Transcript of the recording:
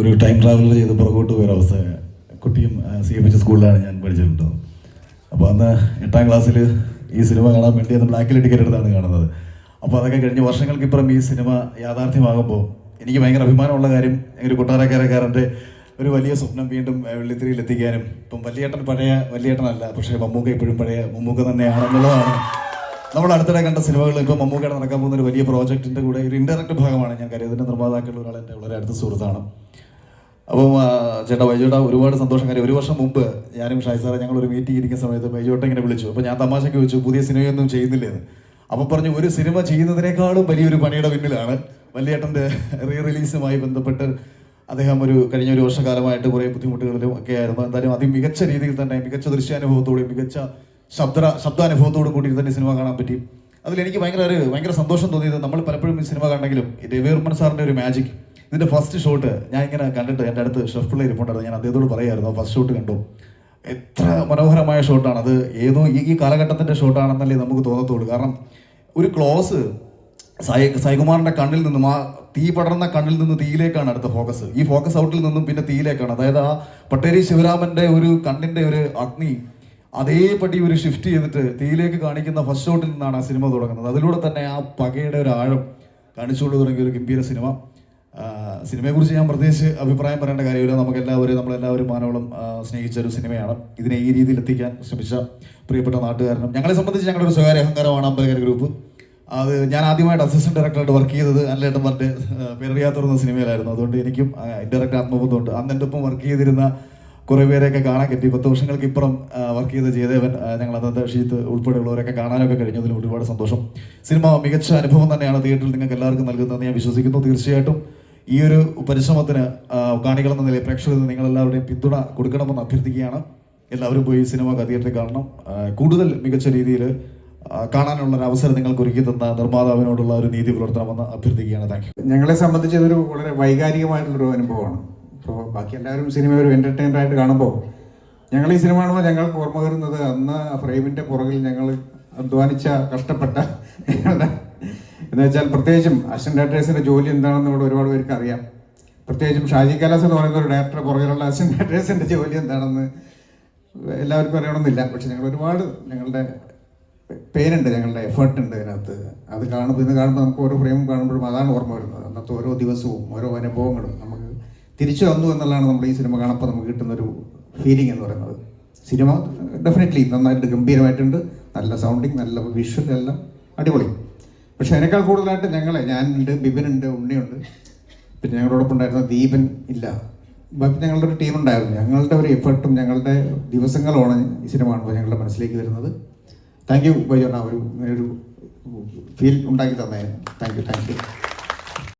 ഒരു time travel ചെയ്ത് പുറകോട്ട് പോയൊരു അവസ്ഥ കുട്ടിയും സി എം എച്ച് സ്കൂളിലാണ് ഞാൻ പഠിച്ചിട്ടുണ്ടാവും അപ്പോൾ അന്ന് എട്ടാം ക്ലാസ്സിൽ ഈ സിനിമ കാണാൻ വേണ്ടി അത് ബ്ലാക്കിൽ ടിക്കറ്റ് എടുത്താണ് കാണുന്നത്. അപ്പോൾ അതൊക്കെ കഴിഞ്ഞ് വർഷങ്ങൾക്കിപ്പുറം ഈ സിനിമ യാഥാർത്ഥ്യമാകുമ്പോൾ എനിക്ക് ഭയങ്കര അഭിമാനമുള്ള കാര്യം ഒരു കൊട്ടാരക്കാരക്കാരന്റെ ഒരു വലിയ സ്വപ്നം വീണ്ടും വെള്ളിത്തിരിയിൽ എത്തിക്കാനും ഇപ്പം വലിയേട്ടൻ പഴയ വലിയേട്ടനല്ല പക്ഷേ മമ്മൂക്ക ഇപ്പോഴും പഴയ മമ്മൂക്ക തന്നെയാണെന്നുള്ളതാണ്. നമ്മൾ അടുത്തിടെ കണ്ട സിനിമകൾ ഇപ്പോൾ മമ്മൂക്കയുടെ നടക്കാൻ പോകുന്ന ഒരു വലിയ പ്രോജക്റ്റിന്റെ കൂടെ ഒരു ഇൻഡയറക്റ്റ് ഭാഗമാണ് ഞാൻ കരുതുന്ന നിർമ്മാതാക്കളുടെ ഒരാൾ എന്റെ വളരെ അടുത്ത സുഹൃത്താണ്. അപ്പം ചേട്ടാ വൈജോട്ട ഒരുപാട് സന്തോഷം. കാര്യം ഒരു വർഷം മുമ്പ് ഞാനും ഷായ് സാറെ ഞങ്ങൾ ഒരു മീറ്റിംഗ് ഇരിക്കുന്ന സമയത്ത് വൈജോട്ട ഇങ്ങനെ വിളിച്ചു. അപ്പോൾ ഞാൻ തമാശയ്ക്ക് ചോദിച്ചു പുതിയ സിനിമയൊന്നും ചെയ്യുന്നില്ലെന്ന്? അപ്പം പറഞ്ഞു ഒരു സിനിമ ചെയ്യുന്നതിനേക്കാളും വലിയൊരു പണിയുടെ പിന്നിലാണ്. വലിയേട്ടന്റെ റീ റിലീസുമായി ബന്ധപ്പെട്ട് അദ്ദേഹം ഒരു കഴിഞ്ഞ ഒരു വർഷക്കാലമായിട്ട് കുറേ ബുദ്ധിമുട്ടുകളിലും ഒക്കെ ആയിരുന്നു എന്തായാലും അതി മികച്ച രീതിയിൽ തന്നെ മികച്ച ദൃശ്യാനുഭവത്തോടും മികച്ച ശബ്ദ ശബ്ദാനുഭവത്തോടും കൂടി തന്നെ സിനിമ കാണാൻ പറ്റി. അതിൽ എനിക്ക് ഭയങ്കര ഒരു ഭയങ്കര സന്തോഷം തോന്നിയത് നമ്മൾ പലപ്പോഴും ഈ സിനിമ കണ്ടെങ്കിലും രവിവർമ്മൻ സാറിന്റെ ഒരു മാജിക് ഇതിന്റെ ഫസ്റ്റ് ഷോട്ട് ഞാൻ ഇങ്ങനെ കണ്ടിട്ട് എന്റെ അടുത്ത് ഷെഫ് പിള്ളേർ ഇരിപ്പുണ്ടായിരുന്നു. ഞാൻ അദ്ദേഹത്തോട് പറയായിരുന്നു ഫസ്റ്റ് ഷോട്ട് കണ്ടു. എത്ര മനോഹരമായ ഷോട്ടാണ് അത് ഏതോ ഈ ഈ കാലഘട്ടത്തിന്റെ ഷോട്ടാണെന്നല്ലേ നമുക്ക് തോന്നത്തുള്ളൂ. കാരണം ഒരു ക്ലോസ് സായി സായികുമാറിന്റെ കണ്ണിൽ നിന്നും ആ തീ പടർന്ന കണ്ണിൽ നിന്ന് തീയിലേക്കാണ് അടുത്ത ഫോക്കസ് ഈ ഫോക്കസ് ഔട്ടിൽ നിന്നും പിന്നെ തീയിലേക്കാണ്. അതായത് ആ പട്ടേരി ശിവരാമന്റെ ഒരു കണ്ണിന്റെ ഒരു അഗ്നി അതേപടി ഒരു ഷിഫ്റ്റ് ചെയ്തിട്ട് തീയിലേക്ക് കാണിക്കുന്ന ഫസ്റ്റ് ഷോട്ടിൽ നിന്നാണ് ആ സിനിമ തുടങ്ങുന്നത്. അതിലൂടെ തന്നെ ആ പകയുടെ ഒരു ആഴം കാണിച്ചുകൊണ്ട് തുടങ്ങിയ ഒരു ഗംഭീര സിനിമ. സിനിമയെക്കുറിച്ച് ഞാൻ പ്രത്യേകിച്ച് അഭിപ്രായം പറയേണ്ട കാര്യമില്ല. നമുക്ക് എല്ലാവരും നമ്മളെല്ലാവരും മാനവളം സ്നേഹിച്ച ഒരു സിനിമയാണ്. ഇതിനെ ഈ രീതിയിൽ എത്തിക്കാൻ ശ്രമിച്ച പ്രിയപ്പെട്ട നാട്ടുകാരനും ഞങ്ങളെ സംബന്ധിച്ച് ഞങ്ങളുടെ ഒരു സ്വകാര്യ അഹങ്കാരമാണ് അമ്പലകര ഗ്രൂപ്പ്. അത് ഞാൻ ആദ്യമായിട്ട് അസിസ്റ്റന്റ് ഡയറക്ടറായിട്ട് വർക്ക് ചെയ്തത് അല്ലേട്ടൻ പറഞ്ഞ പേരറിയാത്തുന്ന സിനിമയിലായിരുന്നു. അതുകൊണ്ട് എനിക്കും ഇൻഡയറക്റ്റ് ആത്മബന്ധമുണ്ട്. അന്ന് എന്റെ ഒപ്പം വർക്ക് ചെയ്തിരുന്ന കുറേ പേരെയൊക്കെ കാണാൻ കിട്ടി. പത്ത് വർഷങ്ങൾക്ക് ഇപ്പുറം വർക്ക് ചെയ്ത ജയദേവൻ ഞങ്ങൾ അന്നത്തെ ഷീത്ത് ഉൾപ്പെടെയുള്ളവരൊക്കെ കാണാനൊക്കെ കഴിഞ്ഞതിൽ ഒരുപാട് സന്തോഷം. സിനിമ മികച്ച അനുഭവം തന്നെയാണ് തിയേറ്ററിൽ നിങ്ങൾക്ക് എല്ലാവർക്കും നൽകുന്നതെന്ന് ഞാൻ വിശ്വസിക്കുന്നു തീർച്ചയായിട്ടും. ഈ ഒരു പരിശ്രമത്തിന് കാണികൾ എന്ന നിലയിൽ പ്രേക്ഷകർ നിങ്ങളെല്ലാവരുടെയും പിന്തുണ കൊടുക്കണമെന്ന് അഭ്യർത്ഥിക്കുകയാണ്. എല്ലാവരും പോയി സിനിമ തിയേറ്ററിൽ കാണണം. കൂടുതൽ മികച്ച രീതിയിൽ കാണാനുള്ള ഒരു അവസരം നിങ്ങൾക്ക് ഒരുക്കി തന്ന നിർമ്മാതാവിനോടുള്ള ഒരു നീതി പുലർത്തണമെന്ന് അഭ്യർത്ഥിക്കുകയാണ്. താങ്ക് യു ഞങ്ങളെ സംബന്ധിച്ച് ഇതൊരു വളരെ വൈകാരികമായിട്ടുള്ളൊരു അനുഭവമാണ്. ഇപ്പോൾ ബാക്കി എല്ലാവരും സിനിമ ഒരു entertainer ആയിട്ട് കാണുമ്പോൾ ഞങ്ങൾ ഈ സിനിമ കാണുമ്പോൾ ഞങ്ങൾക്ക് ഓർമ്മ വരുന്നത് അന്ന് ആ ഫ്രെയിമിന്റെ പുറകിൽ ഞങ്ങൾ അധ്വാനിച്ച കഷ്ടപ്പെട്ട ഞങ്ങളുടെ എന്ന് വെച്ചാൽ പ്രത്യേകിച്ചും അസിസ്റ്റന്റ് ഡയറക്ടേഴ്സിന്റെ ജോലി എന്താണെന്ന് ഇവിടെ ഒരുപാട് പേർക്ക് അറിയാം. പ്രത്യേകിച്ചും ഷാജി കലാസ് എന്ന് പറയുന്ന ഒരു ഡയറക്ടറെ പുറകിലുള്ള അസിസ്റ്റന്റ് ഡയറക്ടേഴ്സിന്റെ ജോലി എന്താണെന്ന് എല്ലാവർക്കും അറിയണമെന്നില്ല. പക്ഷെ ഞങ്ങൾ ഒരുപാട് ഞങ്ങളുടെ പേരുണ്ട് ഞങ്ങളുടെ എഫേർട്ട് ഉണ്ട് അതിനകത്ത് അത് കാണുമ്പോൾ ഇന്ന് കാണുമ്പോൾ നമുക്ക് ഓരോ ഫ്രെയിമും കാണുമ്പോഴും അതാണ് ഓർമ്മ വരുന്നത്. അന്നത്തെ ഓരോ ദിവസവും ഓരോ അനുഭവങ്ങളും നമുക്ക് തിരിച്ചു വന്നു എന്നുള്ളതാണ് നമ്മൾ ഈ സിനിമ കാണുമ്പോൾ നമുക്ക് കിട്ടുന്ന ഒരു ഫീലിംഗ് എന്ന് പറയുന്നത്. സിനിമ ഡെഫിനറ്റ്ലി നന്നായിട്ട് ഗംഭീരമായിട്ടുണ്ട്. നല്ല സൗണ്ടിങ് നല്ല വിഷ്വൽ എല്ലാം അടിപൊളി. പക്ഷെ അതിനേക്കാൾ കൂടുതലായിട്ട് ഞങ്ങളെ ഞാനുണ്ട് ബിബിനുണ്ട് ഉണ്ണിയുണ്ട്. പിന്നെ ഞങ്ങളോടൊപ്പം ഉണ്ടായിരുന്ന ദീപൻ ഇല്ല. ബാക്കി ഞങ്ങളുടെ ഒരു ടീം ഉണ്ടായിരുന്നു. ഞങ്ങളുടെ ഒരു എഫേർട്ടും ഞങ്ങളുടെ ദിവസങ്ങളുമാണ് ഈ സിനിമ കാണുമ്പോൾ ഞങ്ങളുടെ മനസ്സിലേക്ക് വരുന്നത്. താങ്ക് യു ബൈജോണ ഒരു ഒരു ഫീൽ ഉണ്ടാക്കി തന്നതിന് താങ്ക് യു താങ്ക് യു